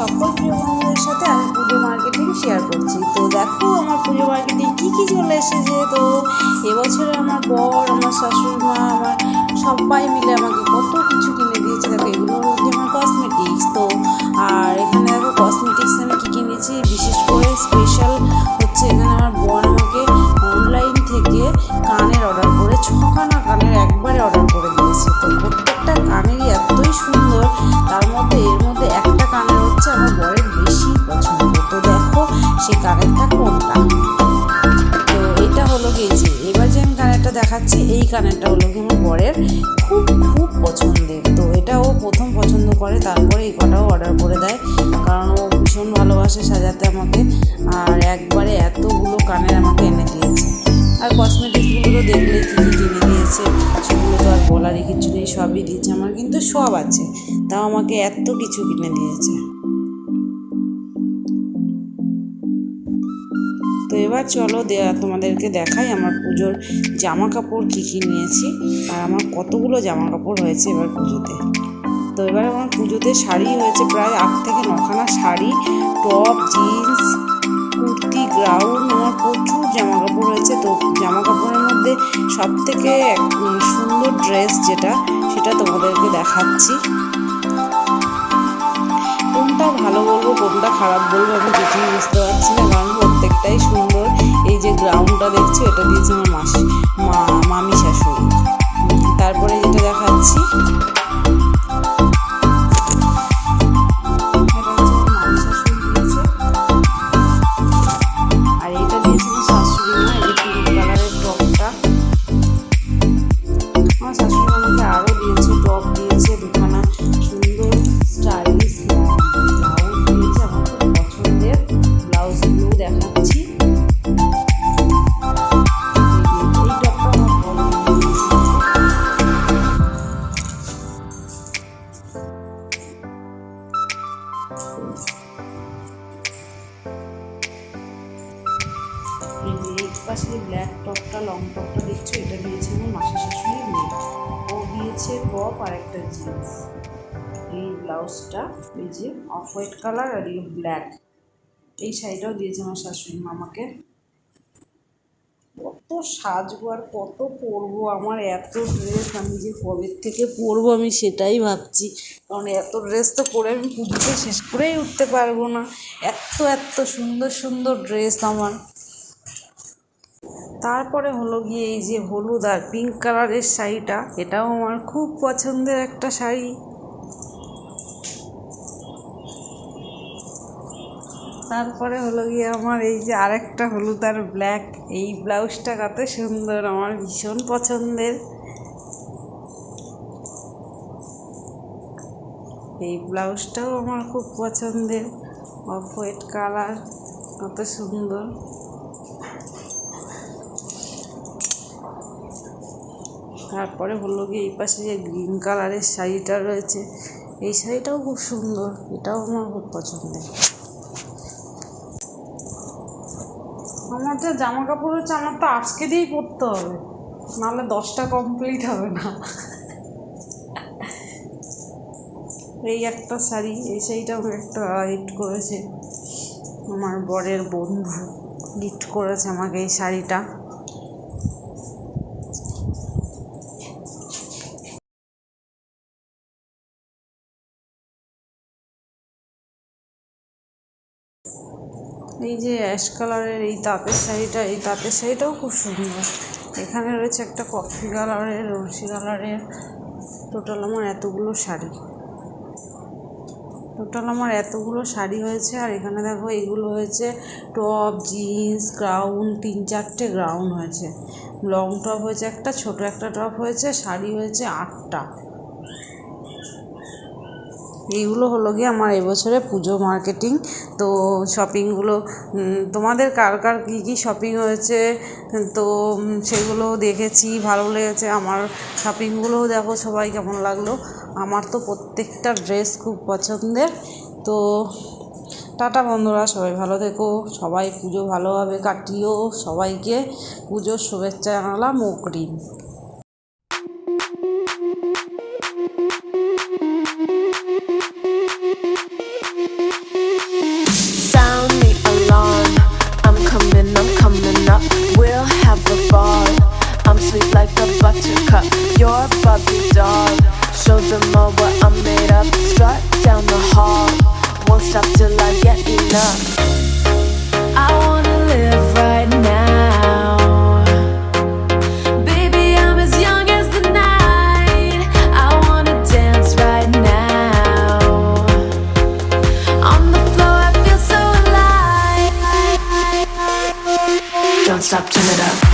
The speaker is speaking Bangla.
সকল প্রিয় বন্ধুদের সাথে আমি পুজো মার্কেটিং শেয়ার করছি। তো দেখো, আমার পুজো মার্কেটিং কী কী চলে এসেছে? তো এবছরে আমার বর, আমার শাশুড়ি মা কানেরটা হলো কি আমার বরের। খুব খুব পছন্দের। তো এটা ও প্রথম পছন্দ করে, তারপরে এই কটাও অর্ডার করে দেয়। কারণ ও ভীষণ ভালোবাসে সাজাতে আমাকে। আর একবারে এতগুলো কানের আমাকে এনে দিয়েছে। আর কসমেটিক্সগুলো তো দেখলেই কী কী কিনে দিয়েছে। সেগুলো তো আর বলারই কিছু নেই, সবই দিয়েছে আমার। কিন্তু সব আছে। তাও আমাকে এত কিছু কিনে দিয়েছে। এবার চলো তোমাদেরকে দেখাই আমার পুজোর জামা কাপড় কী কী নিয়েছি। আর আমার কতগুলো জামা কাপড় হয়েছে এবার পুজোতে। তো এবার আমার পুজোতে শাড়ি হয়েছে প্রায় আট থেকে নখানা শাড়ি, টপ, জিন্স, কুর্তি গ্রাউন্ড আমার প্রচুর জামা কাপড় হয়েছে। তো জামা কাপড়ের মধ্যে সব থেকে সুন্দর ড্রেস যেটা, সেটা তোমাদেরকে দেখাচ্ছি। কোনটা ভালো বলব, কোনটা খারাপ বলব আমি কিছুই বুঝতে পারছি না, কারণ প্রত্যেকটাই সুন্দর। এই যে গ্রাউন্ডটা দেখছ, এটা দিয়েছে আমার মাসি মা মামি শাশুড়ি। তারপরে যেটা দেখাচ্ছি এই যে পাশে ব্ল্যাক টপটা লং টপটা দেখছ? এটা দিয়েছে আমার মাসি শাশুড়ি মেয়ে। ও দিয়েছে টপ আর একটা জিন্স এই ব্লাউজটা, এই যে অফ হোয়াইট কালার আর এই ব্ল্যাক এই শাড়িটাও দিয়েছে আমার শাশুড়ি মা আমাকে কত সাজবো আর কত পরবো আমার, এত ড্রেস আমি যে কবে থেকে পরবো আমি সেটাই ভাবছি। কারণ এত ড্রেস তো পরে আমি পুজোতে শেষ করেই উঠতে পারব না। এত এত সুন্দর সুন্দর ড্রেস আমার। তারপরে হলো গিয়ে এই যে হলুদ আর পিঙ্ক কালারের শাড়িটা, এটাও আমার খুব পছন্দের একটা শাড়ি। তারপরে হলো গিয়ে আমার এই যে আরেকটা হলুদ আর ব্ল্যাক এই ব্লাউজটা কত সুন্দর, আমার ভীষণ পছন্দের। এই ব্লাউজটাও আমার খুব পছন্দের, অফ হোয়াইট কালার কত সুন্দর। তারপরে হলো গিয়ে এই পাশে যে গ্রিন কালারের শাড়িটা রয়েছে, এই শাড়িটাও খুব সুন্দর, এটাও আমার খুব পছন্দের। আমার যা জামা কাপড় হচ্ছে, আমার তো আজকে দিয়েই পরতে হবে, নাহলে দশটা কমপ্লিট হবে না। এই একটা শাড়ি, এই শাড়িটা আমাকে একটা হিট করেছে। আমার বরের বন্ধু গিফট করেছে আমাকে এই শাড়িটা। এই যে অ্যাশ কালারের এই তাঁতের শাড়িটা, এই তাঁতের শাড়িটাও খুব সুন্দর। এখানে রয়েছে একটা কফি কালারের, রসি কালারের, টোটাল আমার এতগুলো শাড়ি। টোটাল আমার এতগুলো শাড়ি হয়েছে, আর এখানে দেখো এগুলো হয়েছে টপ, জিন্স, গ্রাউন, তিন চারটে গ্রাউন হয়েছে। লং টপ হয়েছে একটা, ছোট একটা টপ হয়েছে, শাড়ি হয়েছে আটটা। এইগুলো হলো গিয়ে আমার এবছরে পুজো মার্কেটিং তো শপিংগুলো তোমাদের কার কার কী কী শপিং হয়েছে? তো সেগুলো দেখেছি, ভালো লেগেছে। আমার শপিংগুলোও দেখো সবাই কেমন লাগল। আমার তো প্রত্যেকটা ড্রেস খুব পছন্দের। তো, টাটা বন্ধুরা, সবাই ভালো থেকো। সবাই পুজো ভালোভাবে কাটিও। সবাইকে পুজোর শুভেচ্ছা জানালাম। অগ্রিম be dark. Show them all what I'm made of. Strut down the hall. Won't stop till I get enough. I wanna live right now. Baby, I'm as young as the night. I wanna dance right now. On the floor, I feel so alive. Don't stop, turn it up.